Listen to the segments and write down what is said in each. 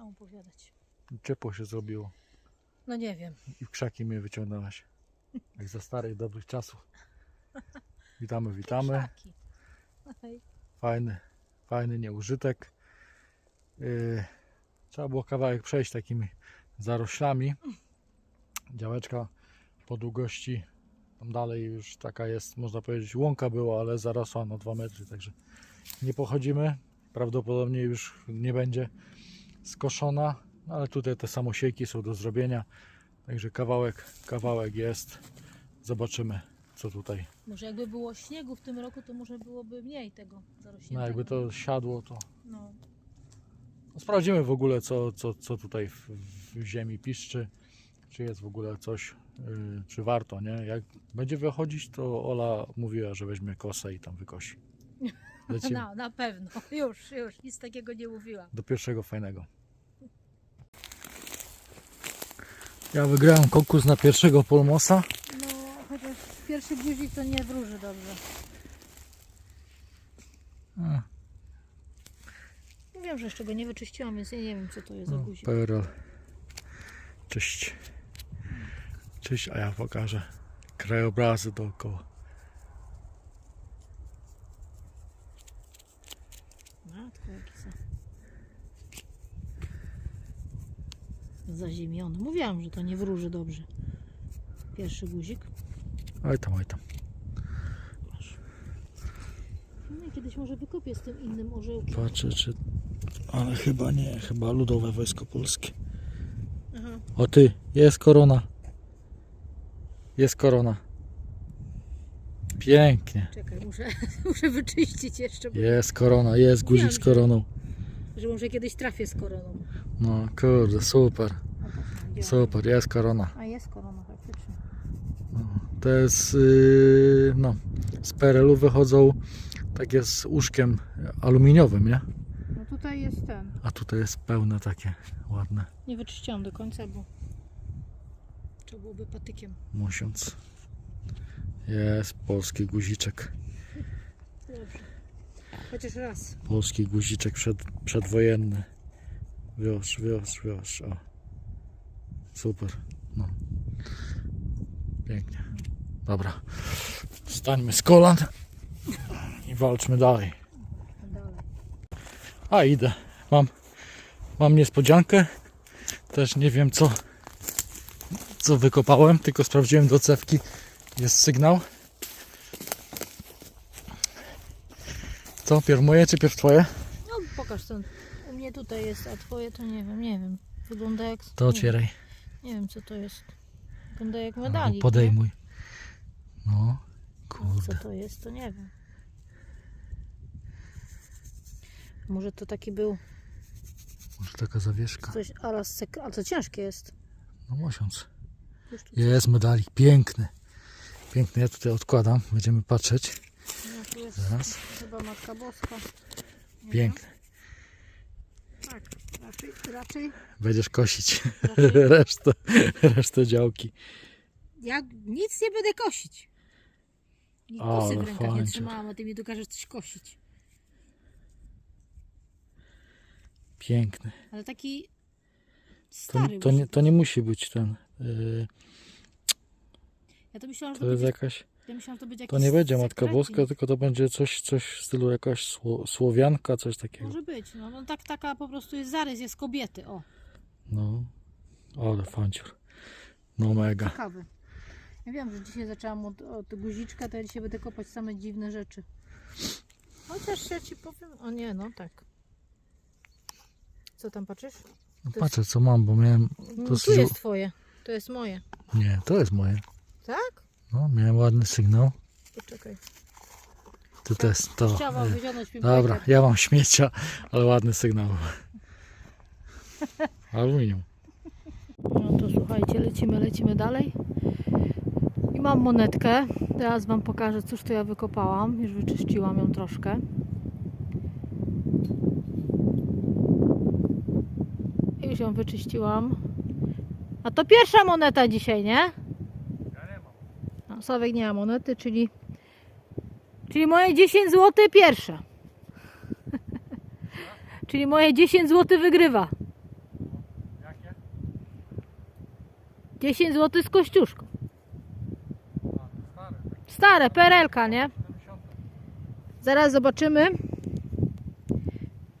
Mam opowiadać? Ciepło się zrobiło No nie wiem. i w krzaki mnie wyciągnęłaś. Jak za starych, dobrych czasów. Witamy, witamy. Krzaki. Fajny, fajny nieużytek. Yy, trzeba było kawałek przejść takimi zaroślami. Działeczka po długości tam dalej już taka jest, można powiedzieć, łąka była, ale zarosła na 2 metry, także nie pochodzimy. Prawdopodobnie już nie będzie skoszona, no ale tutaj te samosiejki są do zrobienia. Także kawałek, kawałek jest. Zobaczymy, co tutaj. Może jakby było śniegu w tym roku, to może byłoby mniej tego zarośniętego. No jakby to siadło, to No. No, Sprawdzimy w ogóle, co, co, co tutaj w, w ziemi piszczy, czy jest w ogóle coś, yy, czy warto, nie? Jak będzie wychodzić, to Ola mówiła, że weźmie kosę i tam wykosi. Lecimy No, na pewno. Już, już. Nic takiego nie mówiła. do pierwszego fajnego. Ja wygrałem konkurs na pierwszego polmosa. No, chociaż pierwszy guzik to nie wróży dobrze. A, Nie wiem, że jeszcze go nie wyczyściłam, więc ja nie wiem, co to jest za no, guzik. PRL. Cześć. Cześć, a ja pokażę krajobrazy dookoła. Zaziemiony. Mówiłam, że to nie wróży dobrze. Pierwszy guzik. Oj tam, oj tam. No kiedyś może wykopię z tym innym orzełkiem. Patrzę, czy... Ale chyba nie, chyba Ludowe Wojsko Polskie. Aha. O ty, jest korona. Jest korona. Pięknie. Czekaj, muszę, muszę wyczyścić jeszcze, bo, Jest korona, jest guzik z koroną. że może kiedyś trafię z koroną. No kurde, super, super, jest korona. A jest korona faktycznie. To jest, yy, no, z PRL-u wychodzą takie z łóżkiem aluminiowym, nie? No tutaj jest ten. A tutaj jest pełne takie ładne, Nie wyczyściłam do końca, bo trzeba byłoby patykiem. musiąc. Jest polski guziczek. Dobrze. Chociaż raz. Polski guziczek przed, przedwojenny. Wiosz, wiosz, wiosz. O. Super. No. Pięknie. Dobra. Stańmy z kolan i walczmy dalej. Dalej. A idę. Mam, mam niespodziankę. Też nie wiem co, co wykopałem, tylko sprawdziłem do cewki. Jest sygnał. Co, pierw moje czy pierw twoje? No pokaż ten. Tutaj jest, a twoje to nie wiem, nie wiem. Wygląda jak... To nie, otwieraj. nie wiem co to jest. Wygląda jak medalik. Podejmuj. No, nie? Co kurde. to jest, to nie wiem. Może to taki był Może taka zawieszka. coś ala sek... A to ciężkie jest. No tu Jest medalik, piękny. Piękny, ja tutaj odkładam, będziemy patrzeć. no, tu jest Zaraz. chyba Matka Boska. Nie Piękny. Tak, raczej, raczej, Będziesz kosić raczej resztę, resztę działki. Ja nic nie będę kosić. I Ale kosy w rękach nie trzymałam, a ty mi tu każesz coś kosić. Piękny. Ale taki To, stary. to, nie, to nie musi być ten. Yy, Ja to myślałam, że to to, jest będzie, jakaś. Ja myślałam, to To nie będzie Matka. Boska, tylko to będzie coś, coś w stylu jakaś sło, słowianka, coś takiego. Może być. No, no tak, taka po prostu jest zarys, jest kobiety. O, No. Ale fanciur. No mega. ciekawy. Ja wiem, że dzisiaj zaczęłam od, od guziczka, to ja dzisiaj będę kopać same dziwne rzeczy. Chociaż ja ci powiem. O nie, no tak. Co tam patrzysz? No patrzę co mam, bo miałem. Mm, To tu jest twoje. To jest moje. Nie, to jest moje. Tak? No, miałem ładny sygnał. Poczekaj. To też to. Chciałam wyciągnąć mi Dobra, ja mam śmiecia, ale ładny sygnał. Aluminium. No to słuchajcie, lecimy, lecimy dalej. I mam monetkę. Teraz Wam pokażę, cóż to ja wykopałam. Już wyczyściłam ją troszkę. Już ją wyczyściłam. A to pierwsza moneta dzisiaj, nie? Sławek nie ma monety, czyli Czyli moje 10 zł pierwsze. Czyli moje 10 zł wygrywa. Jakie? 10 zł z kościuszką. Stare. Perelka, nie? 70. Zaraz zobaczymy.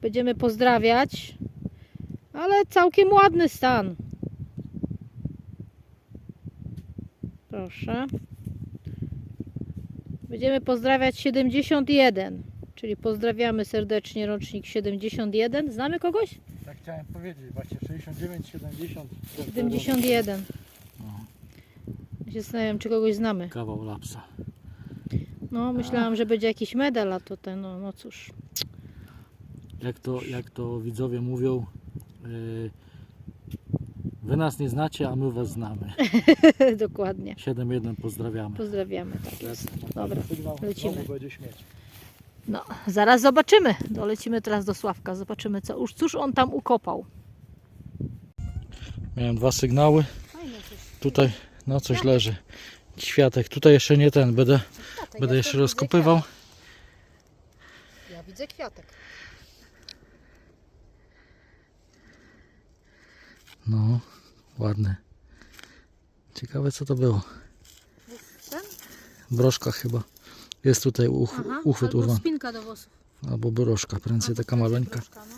Będziemy pozdrawiać. Ale całkiem ładny stan. Proszę. Będziemy pozdrawiać 71. Czyli pozdrawiamy serdecznie rocznik 71. Znamy kogoś? Tak chciałem powiedzieć, właśnie 69, 70. 71. Ja się zastanawiam, czy kogoś znamy. Kawał lapsa. No, myślałam, że będzie jakiś medal, a to ten, no, no cóż. jak to, jak to widzowie mówią, yy, wy nas nie znacie, a my was znamy. Dokładnie. 7-1 pozdrawiamy. Pozdrawiamy, tak jest. Dobra, lecimy. znowu będzie śmieć. No, zaraz zobaczymy. Dolecimy teraz do Sławka. Zobaczymy, co, już, cóż on tam ukopał. Miałem dwa sygnały. Tutaj no coś leży. Kwiatek. Tutaj jeszcze nie ten. Będę, będę jeszcze rozkopywał. Ja widzę kwiatek. No, ładny. Ciekawe co to było. Ten? Broszka chyba. Jest tutaj uch, Aha, uchwyt albo urwan. spinka do włosów. Albo broszka. Prędzej taka maleńka. Troszkę, no.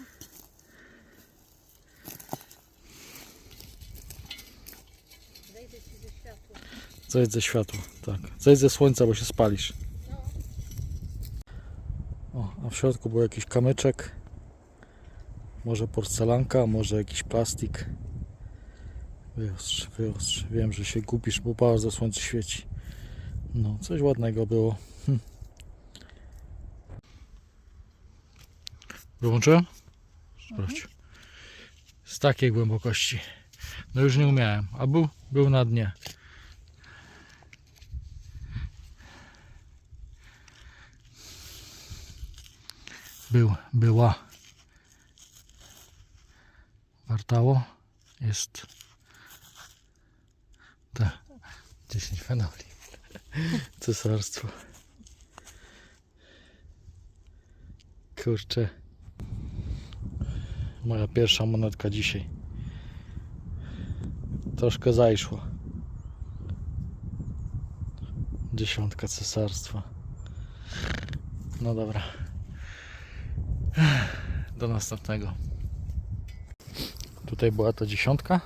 Zejdź ze światła. Tak. Zejdź ze słońca, bo się spalisz. O, a w środku był jakiś kamyczek. Może porcelanka, może jakiś plastik. Wyostrz, wyostrz. Wiem, że się gubisz, bo bardzo słońce świeci. No, coś ładnego było. Hm. Wyłączyłem? Sprawdź. Z takiej głębokości. No już nie umiałem. A był? Był na dnie. Był, była. Wartało. Jest. Tak. 10 fenoli. Cesarstwo. Kurczę. Moja pierwsza monetka dzisiaj. Troszkę zajszła. Dziesiątka cesarstwa. No dobra. Do następnego. Tutaj była ta dziesiątka.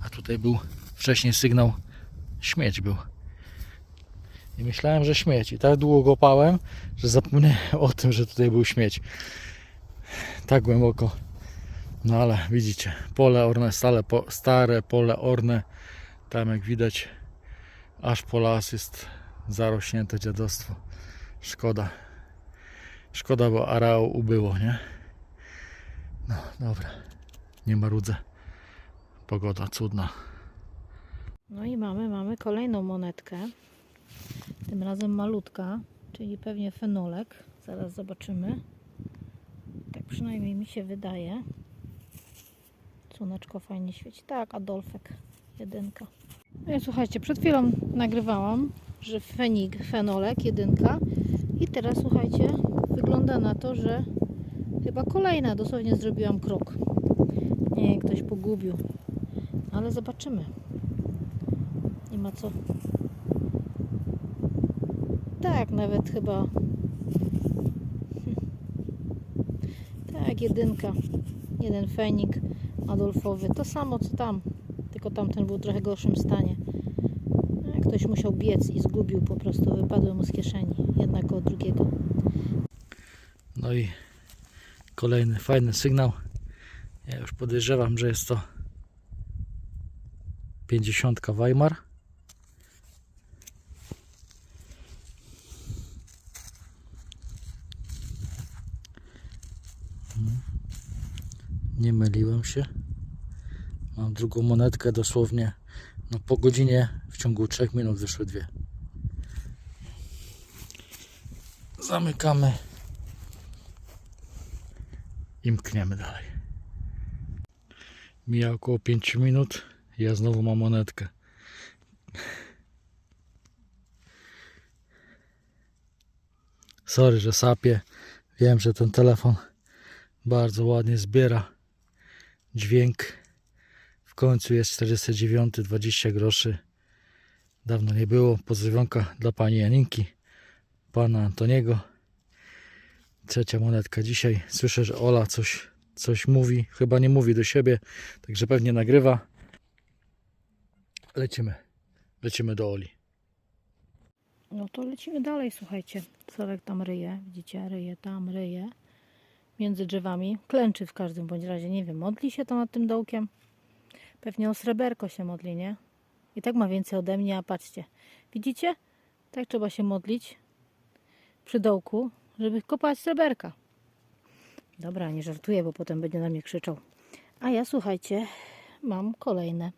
A tutaj był wcześniej sygnał śmieć był. I myślałem, że śmieć. I tak długo kopałem, że zapomniałem o tym, że tutaj był śmieć. Tak głęboko. No ale widzicie, pole orne, stale, po, stare pole orne. Tam jak widać, aż po las jest zarośnięte dziadostwo. Szkoda. Szkoda, bo areału ubyło, nie? No, dobra. Nie marudzę. Pogoda cudna. No i mamy, mamy kolejną monetkę. Tym razem malutka, czyli pewnie fenolek. Zaraz zobaczymy. Tak przynajmniej mi się wydaje. Słoneczko fajnie świeci. Tak, Adolfek. Jedynka. No i słuchajcie, przed chwilą nagrywałam, że fenik, fenolek, jedynka. I teraz słuchajcie, wygląda na to, że chyba kolejna. Dosłownie zrobiłam krok. Nie, ktoś pogubił. Ale zobaczymy. Ma co. Tak, nawet chyba. Tak, jedynka. Jeden fenik Adolfowy. To samo co tam. Tylko tamten był w trochę gorszym stanie. Ktoś musiał biec i zgubił po prostu. Wypadły mu z kieszeni. Jednego od drugiego. No i kolejny fajny sygnał. Ja już podejrzewam, że jest to 50 Weimar. Nie myliłem się. Mam drugą monetkę dosłownie no po godzinie w ciągu 3 minut wyszły dwie. Zamykamy i mkniemy dalej. Mija około 5 minut. Ja znowu mam monetkę. Sorry, że sapię. Wiem, że ten telefon Bardzo ładnie zbiera dźwięk. W końcu jest 49, 20 groszy. Dawno nie było. Pozdrowionka dla pani Janinki, pana Antoniego. Trzecia monetka dzisiaj. Słyszę, że Ola coś, coś mówi. Chyba nie mówi do siebie, także pewnie nagrywa. Lecimy. Lecimy do Oli. No to lecimy dalej, słuchajcie. Sorek tam ryje, widzicie, ryje tam, ryje. Między drzewami. Klęczy w każdym bądź razie, nie wiem, modli się tam nad tym dołkiem. Pewnie o sreberko się modli, nie? I tak ma więcej ode mnie, a patrzcie. Widzicie? Tak trzeba się modlić przy dołku, żeby kopać sreberka. Dobra, nie żartuję, bo potem będzie na mnie krzyczał. A ja, słuchajcie, mam kolejne.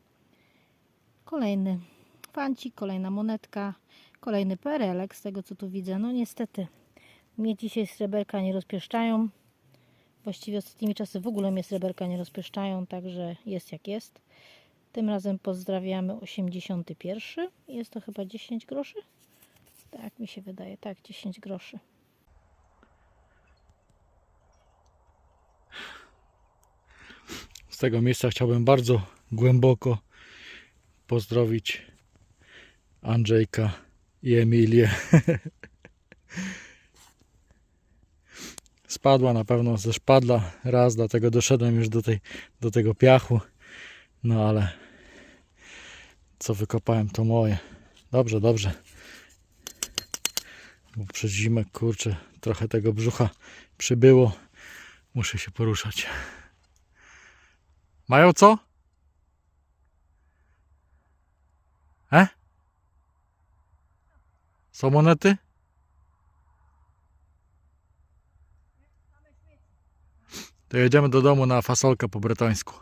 Kolejny fancik, kolejna monetka, kolejny perelek z tego co tu widzę. No niestety, mnie dzisiaj sreberka nie rozpieszczają. Właściwie ostatnimi czasy w ogóle mnie sreberka nie rozpieszczają, także jest jak jest. Tym razem pozdrawiamy 81. Jest to chyba 10 groszy? Tak mi się wydaje, tak, 10 groszy. Z tego miejsca chciałbym bardzo głęboko pozdrowić Andrzejka i Emilię. Spadła na pewno ze szpadla raz, dlatego doszedłem już do, tej, do tego piachu. No ale co wykopałem to moje. Dobrze, dobrze. Bo przez zimę kurczę trochę tego brzucha przybyło. Muszę się poruszać. Mają co? E? Są monety? To jedziemy do domu na fasolkę po bretońsku.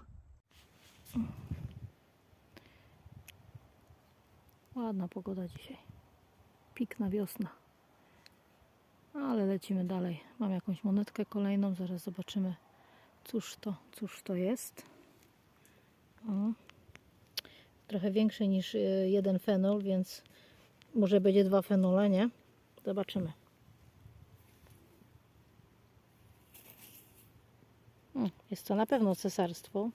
Ładna pogoda dzisiaj. Pikna wiosna. Ale lecimy dalej. Mam jakąś monetkę kolejną, zaraz zobaczymy cóż to, cóż to jest. O. Trochę większy niż y, jeden fenol, więc może będzie dwa fenole, nie? Zobaczymy. Jest to na pewno cesarstwo.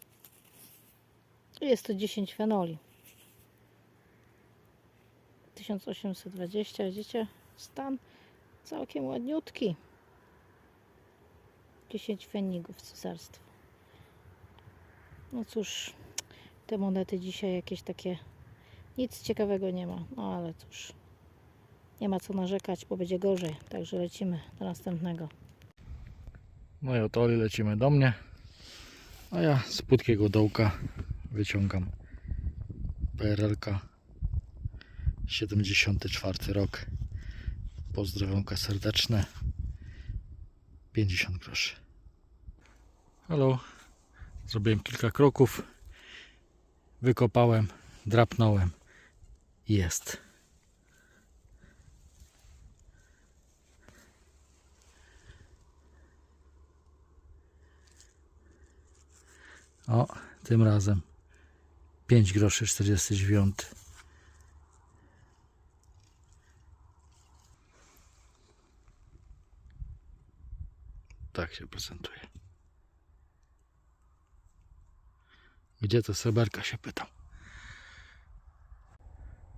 Jest to 10 fenoli. 1820, widzicie? Stan całkiem ładniutki. 10 fenigów cesarstwa. No cóż, te monety dzisiaj jakieś takie nic ciekawego nie ma. No ale cóż, nie ma co narzekać, bo będzie gorzej. Także lecimy do następnego. No i od lecimy do mnie. A ja z płytkiego dołka wyciągam PRL-ka 74 rok. Pozdrowionka serdeczne. 50 groszy. Halo. Zrobiłem kilka kroków. Wykopałem, drapnąłem. Jest. O, tym razem 5 groszy 49. Tak się prezentuje. Gdzie to sreberka się pytam?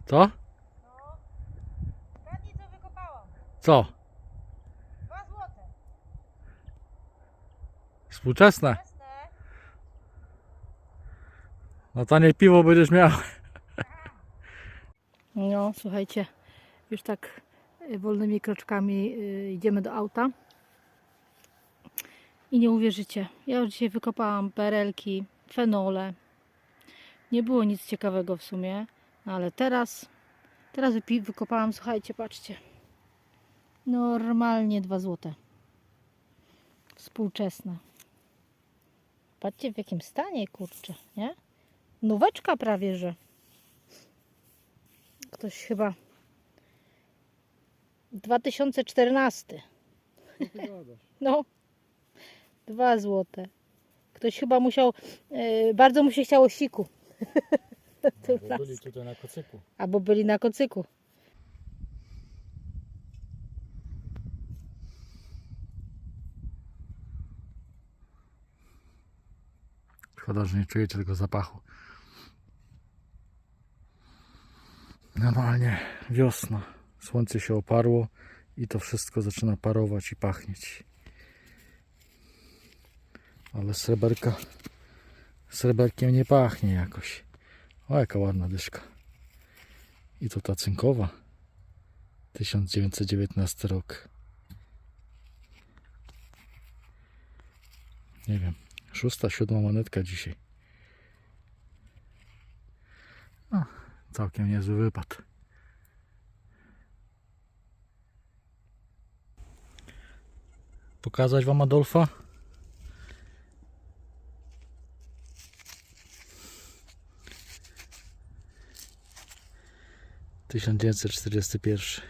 Co? Zgadnij co wykopałam. Co? 2 złote. Współczesne? No tanie piwo będziesz miał. No, słuchajcie, już tak y, wolnymi kroczkami y, idziemy do auta. I nie uwierzycie, ja już dzisiaj wykopałam perelki, fenole. Nie było nic ciekawego w sumie, no ale teraz, teraz wykopałam, słuchajcie, patrzcie. Normalnie 2 złote. Współczesne. Patrzcie w jakim stanie, kurczę, nie? Nóweczka prawie, że. Ktoś chyba 2014. No. Dwa złote. Ktoś chyba musiał, e, bardzo mu się chciało siku. Raz. Byli tutaj na kocyku. Albo byli na kocyku. Szkoda, że nie czujecie tego zapachu. Normalnie wiosna. Słońce się oparło i to wszystko zaczyna parować i pachnieć. Ale sreberka sreberkiem nie pachnie jakoś. O, jaka ładna dyszka. I to ta cynkowa. 1919 rok. Nie wiem. Szósta, siódma monetka dzisiaj. No, całkiem niezły wypad. Pokazać wam Adolfa? Tysiąc dziewięćset czterdziesty pierwszy.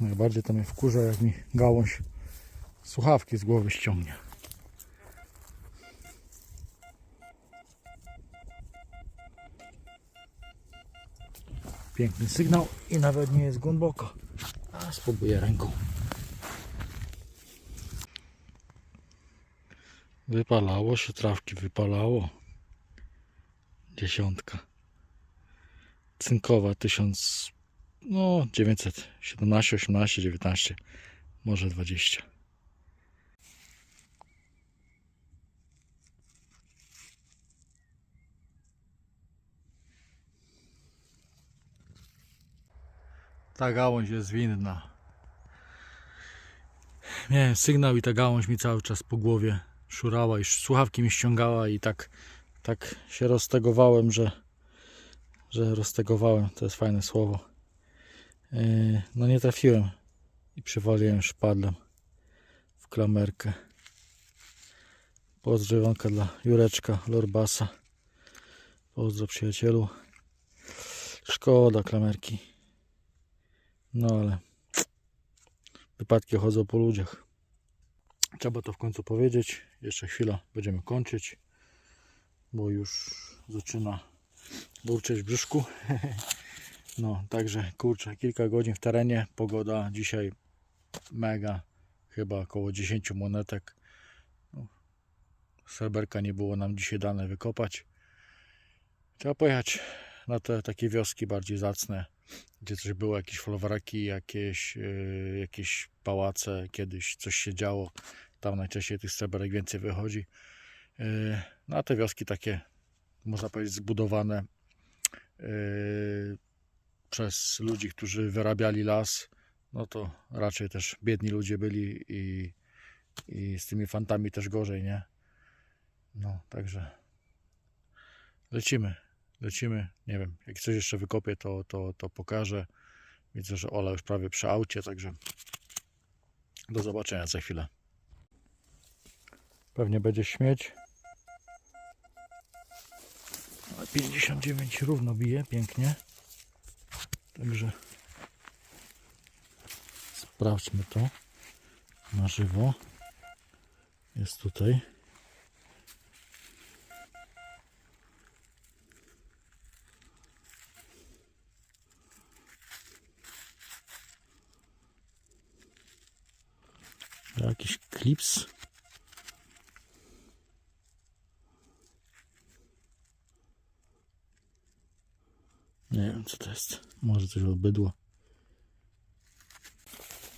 Najbardziej to mnie wkurza, jak mi gałąź słuchawki z głowy ściągnie. Piękny sygnał i nawet nie jest głęboko. A spróbuję ręką. Wypalało się, trawki wypalało. Dziesiątka. Cynkowa 1000 no 917, 18, 19, może 20. Ta gałąź jest winna. Miałem sygnał i ta gałąź mi cały czas po głowie szurała i słuchawki mi ściągała i tak, tak się roztegowałem, że, że roztegowałem, to jest fajne słowo. Yy, No nie trafiłem i przywaliłem szpadlem w klamerkę. Pozdrowionka dla Jureczka Lorbasa. Pozdro przyjacielu. Szkoda klamerki. No ale wypadki chodzą po ludziach. Trzeba to w końcu powiedzieć. Jeszcze chwila, będziemy kończyć, bo już zaczyna burczeć w brzuszku. No, także kurczę, kilka godzin w terenie. Pogoda dzisiaj mega, chyba około 10 monetek. No, sreberka nie było nam dzisiaj dane wykopać. Trzeba pojechać na te takie wioski bardziej zacne, gdzie coś było, jakieś folwarki, jakieś, yy, jakieś pałace, kiedyś coś się działo. Tam najczęściej tych sreberek więcej wychodzi. Yy, no a te wioski takie, można powiedzieć, zbudowane. Yy, przez ludzi, którzy wyrabiali las, no to raczej też biedni ludzie byli i, i z tymi fantami też gorzej, nie? No, także lecimy, lecimy. Nie wiem, jak coś jeszcze wykopię, to, to, to pokażę. Widzę, że Ola już prawie przy aucie, także do zobaczenia za chwilę. Pewnie będzie śmieć. Ale 59 równo bije, pięknie. Także sprawdźmy to na żywo. Jest tutaj. Jakiś klips. Nie wiem co to jest. Może coś od bydła.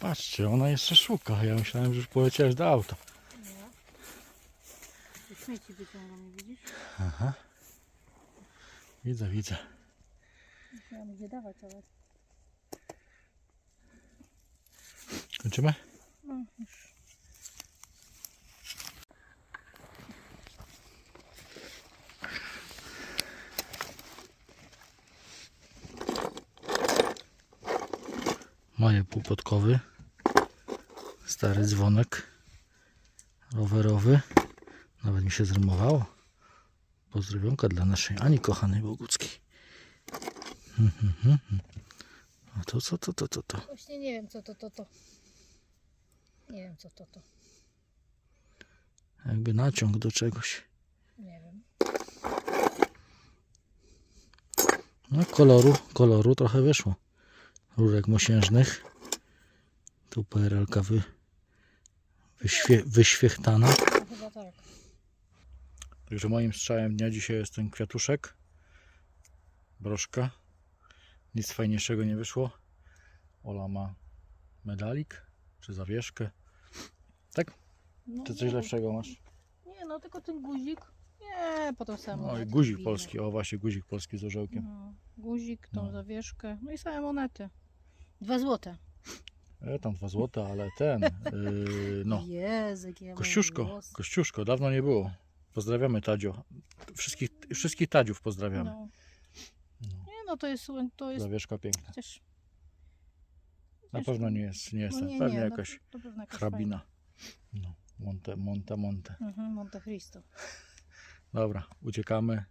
Patrzcie, ona jeszcze szuka. Ja myślałem, że już poleciałeś do auta. Śmieci wyciągam, widzisz? Aha. Widzę, widzę. Miałam gdzie dawać, ale Kończymy? no już. Półpodkowy. Stary dzwonek rowerowy. Nawet mi się zrymowało. Pozdrowionka dla naszej Ani kochanej Boguckiej. Hmm, hmm, hmm. A to co to, to, to, to? Właśnie nie wiem co to, to, to. Nie wiem co to, to. Jakby naciąg do czegoś. Nie wiem. No koloru, koloru trochę wyszło. Rurek mosiężnych. Tu PRL-ka wy, wyświe, wyświechtana. Chyba tak. Także moim strzałem dnia dzisiaj jest ten kwiatuszek. Broszka. Nic fajniejszego nie wyszło. Ola ma medalik czy zawieszkę. Tak? No, Ty coś lepszego masz? Nie, no tylko ten guzik. Nie, potem sam. No i guzik polski. O właśnie, guzik polski z orzełkiem. No, guzik, tą No. zawieszkę. No i same monety. Dwa złote. E, tam dwa złote, ale ten. Yy, no. Jezu, jakie ja mam Kościuszko, głos. Kościuszko, dawno nie było. Pozdrawiamy Tadzio. Wszystkich, wszystkich Tadziów pozdrawiamy. No. No. Nie, no to jest, to jest Zawieszka piękna. przecież... Na pewno nie jest, nie jest no nie, Pewnie nie, jakaś no, to, to pewno jakaś hrabina. No. Monte, monte, monte. fajna. Mhm, Monte Cristo. Dobra, uciekamy.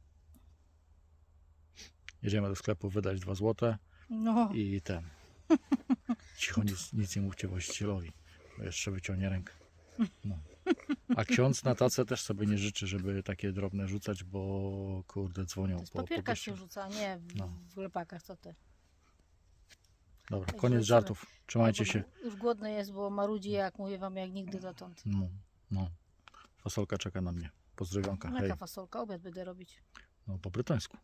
Jedziemy do sklepu wydać dwa złote No, i ten. Cicho, nic, nic nie mówcie właścicielowi, bo jeszcze wyciągnie rękę. No. A ksiądz na tacę też sobie nie życzy, żeby takie drobne rzucać, bo kurde dzwonią to jest po, po papierka gościu. się rzuca, nie w, No. w lepakach, co ty. Dobra, Tak, koniec żartów. Trzymajcie się. Już głodny jest, bo marudzi, jak mówię wam, jak nigdy dotąd. No, no. Fasolka czeka na mnie. Pozdrowionka. Jaka fasolka, obiad będę robić. No po brytońsku.